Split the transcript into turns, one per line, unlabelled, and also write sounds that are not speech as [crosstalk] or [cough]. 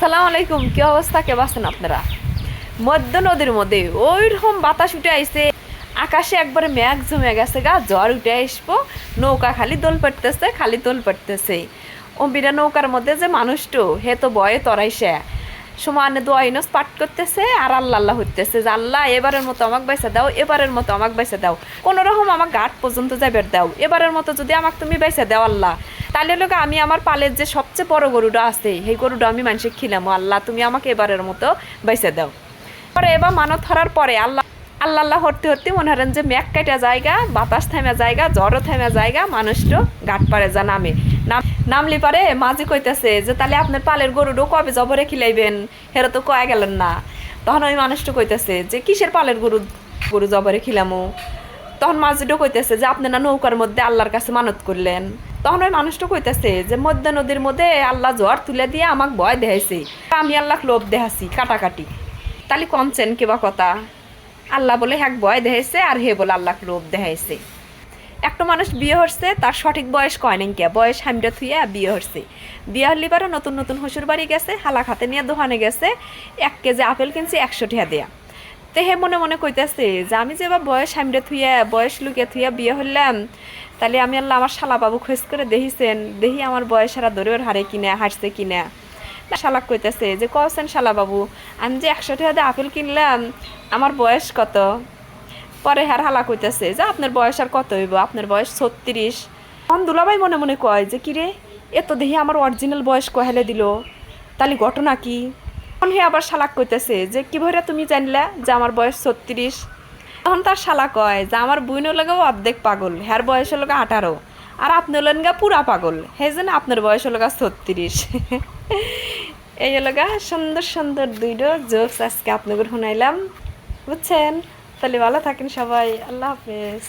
আসসালামু আলাইকুম, কি অবস্থা? কে আছেন আপনারা? মধ্য নদীর মধ্যে ওই রকম বাতাস উঠে আইছে, আকাশে একবারে মেঘ জমে গেছে গা জ্বর উঠে আসব, নৌকা খালি দোল পাড়তেছে, খালি দোল পাড়তেছে। ও বিরা নৌকার মধ্যে যে মানুষটো, হে তো বয়ে তরাইছে। সমানে দোয়াইনস পাঠ করতেছে আর আল্লাহ আল্লাহ হইতেছে যে, আল্লাহ, এবারের মতো আমাকে বাইসা দাও, এবারের মতো আমাকে বাইসা দাও। কোনো রকম আমার ঘাট পর্যন্ত যাবার দাও। এবারের মতো যদি আমাকে তুমি বাইসা দাও, আল্লাহ। তাহলে লোক আমি আমার পালের যে সবচেয়ে বড় গরুটা আছে, সেই গরুটা আমি মানুষের খিলাম। আল্লাহ, তুমি আমাকে এবারের মতো বাইসা দাও। পরে এবার মানত ধরার পরে আল্লাহ আল্লাহ আল্লাহ হরতে হরতে মনে হরেন যে ম্যাক কাটা জায়গা, বাতাস থামা জায়গা, জ্বরও থামা জায়গা মানুষটো গাট পারে যা নামে। নাম, নামলি পারে মাঝি কইতেছে যে, তাহলে আপনার পালের গরুটাও কবে জবরে খিলাইবেন? হেরা তো কয়া গেলেন না। তখন ওই মানুষটা কইতেছে যে, কিসের পালের গরু গরু জবরে খিলামো? তখন মাঝিটা কইতেছে যে আপনারা নৌকার মধ্যে আল্লাহর কাছে মানত করলেন। তখন ওই মানুষটা কইতেছে যে, মধ্য নদীর মধ্যে আল্লাহ জ্বর তুলে দিয়ে আমাকে ভয় দেখাইছে। আমি আল্লাহ লোভ দেখাছি কাটাকাটি। তাহলে কমছেন কিবা কথা? আল্লাহ বলে, হ্যাক, ভয় দেখাইছে আর হে বলে আল্লাহ লোভ দেখাইছে। একটা মানুষ বিয়ে হচ্ছে, তার সঠিক বয়স কয় নাকি বয়স হামটা থুইয়া বিয়ে হচ্ছে। বিয়ে হলি নতুন নতুন শ্বশুর বাড়ি গেছে হালা খাতে নিয়ে দোকানে গেছে। এক কেজি আপেল কিনছে, একশো টিয়া দেয়া। তে হে মনে মনে কইতেছে যে আমি যে এবার বয়স হামড়ে থুইয়া, বয়স লুকে থুইয়া বিয়ে হইলাম, তাহলে আমি আল্লাহ আমার শালা বাবু খোঁজ করে দেখিছেন, দেখি আমার বয়স হারা ওর হারে কিনা হাসছে কিনা। শালাক কইতেছে যে কছেন শালা বাবু, আমি যে একশো টাকা আপেল কিনলাম, আমার বয়স কত? পরে হ্যার হালা কইতেছে যে, আপনার বয়স আর কত হইব? আপনার বয়স ছত্রিশ। তখন দুলাভাই মনে মনে কয় যে, কিরে, এত দেখি আমার অরিজিনাল বয়স কহেলে দিল, তাহলে ঘটনা কি? তখন হে আবার শালাক কইতেছে যে, কি ভরে তুমি জানলা যে আমার বয়স ছত্রিশ? তখন তার শালা কয় যে, আমার বুইনের লগেও অর্ধেক পাগল হ্যার বয়স হলো আঠারো। আর আপনি হলেন পুরা পাগল, হে যেন আপনার বয়স হলো গা ছত্রিশ। [laughs] এই হলো গা সুন্দর সুন্দর দুইটো জোকস আজকে আপনাদের শুনাইলাম। বুঝছেন? তাহলে ভালো থাকেন সবাই। আল্লাহ হাফেজ।